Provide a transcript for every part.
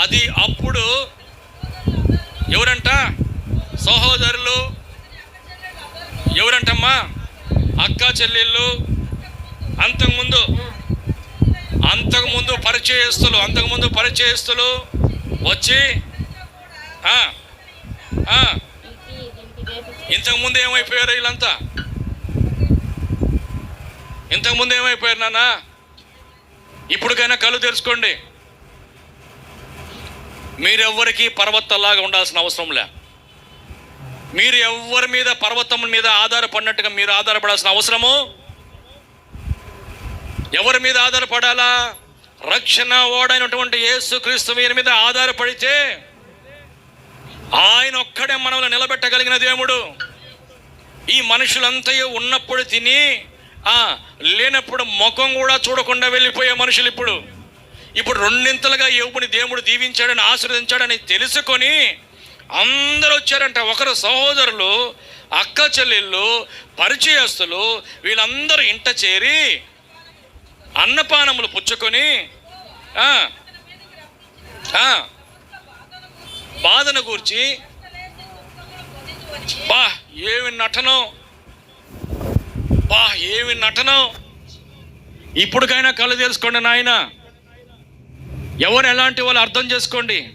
అది అప్పుడు ఎవరంట? సహోదరులు. ఎవరంటమ్మా? అక్క చెల్లెళ్ళు. అంతకుముందు అంతకుముందు పరిచయస్తులు అంతకుముందు పరిచయస్తులు వచ్చి ఇంతకుముందు ఏమైపోయారు వీళ్ళంతా? ఇంతకుముందు ఏమైపోయారు నాన్న? ఇప్పుడుకైనా కళ్ళు తెరుచుకోండి. మీరెవ్వరికీ పర్వతంలాగా ఉండాల్సిన అవసరం లే. మీరు ఎవరి మీద పర్వతం మీద ఆధారపడినట్టుగా మీరు ఆధారపడాల్సిన అవసరము? ఎవరి మీద ఆధారపడాలా? రక్షణ ఓడైనటువంటి యేసు క్రీస్తు వీరి మీద ఆధారపడితే ఆయన ఒక్కడే మనల్ని నిలబెట్టగలిగిన దేవుడు. ఈ మనుషులంతా ఉన్నప్పుడు తిని లేనప్పుడు ముఖం కూడా చూడకుండా వెళ్ళిపోయే మనుషులు ఇప్పుడు. ఇప్పుడు రెండింతలుగా యోగుని దేవుడు దీవించాడని ఆశీర్వదించాడని తెలుసుకొని అందరూ వచ్చారంట. ఒకరు సహోదరులు అక్క చెల్లెళ్ళు పరిచయస్తులు వీళ్ళందరూ ఇంట చేరి అన్నపానములు పుచ్చుకొని బాధను గూర్చి బా ఏమి నటనం? బా ఏమి నటనం? ఇప్పటికైనా కళ్ళు తెలుసుకోండి నాయన. ఎవరు ఎలాంటి వాళ్ళు అర్థం చేసుకోండి.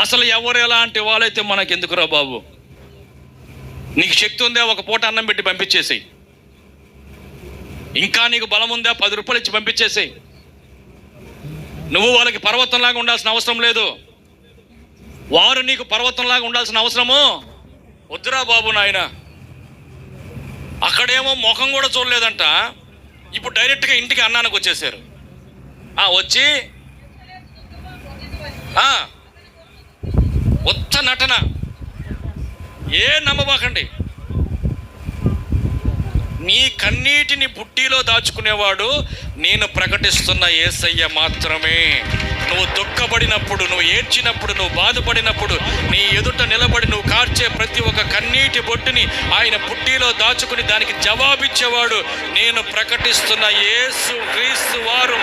అసలు ఎవరు ఎలాంటి వాళ్ళైతే మనకి ఎందుకురా బాబు? నీకు శక్తి ఉందా ఒక పూట అన్నం పెట్టి పంపించేసేయి. ఇంకా నీకు బలం ఉందా పది రూపాయలు ఇచ్చి పంపించేసేయి. నువ్వు వాళ్ళకి పర్వతంలాగా ఉండాల్సిన అవసరం లేదు. వారు నీకు పర్వతంలాగా ఉండాల్సిన అవసరము? వద్దురా బాబు నాయన. అక్కడేమో ముఖం కూడా చూడలేదంట. ఇప్పుడు డైరెక్ట్గా ఇంటికి అన్నానికి వచ్చేసారు. వచ్చి ఆ, ఉత్త నటన. ఏ నమ్మబాకండి. నీ కన్నీటిని బుట్టిలో దాచుకునేవాడు నేను ప్రకటిస్తున్న ఏసయ్య మాత్రమే. నువ్వు దుఃఖపడినప్పుడు నువ్వు ఏడ్చినప్పుడు నువ్వు బాధపడినప్పుడు నీ ఎదుట నిలబడి నువ్వు కార్చే ప్రతి ఒక్క కన్నీటి బొట్టుని ఆయన బుట్టిలో దాచుకుని దానికి జవాబిచ్చేవాడు నేను ప్రకటిస్తున్న యేసు క్రీస్తు వారు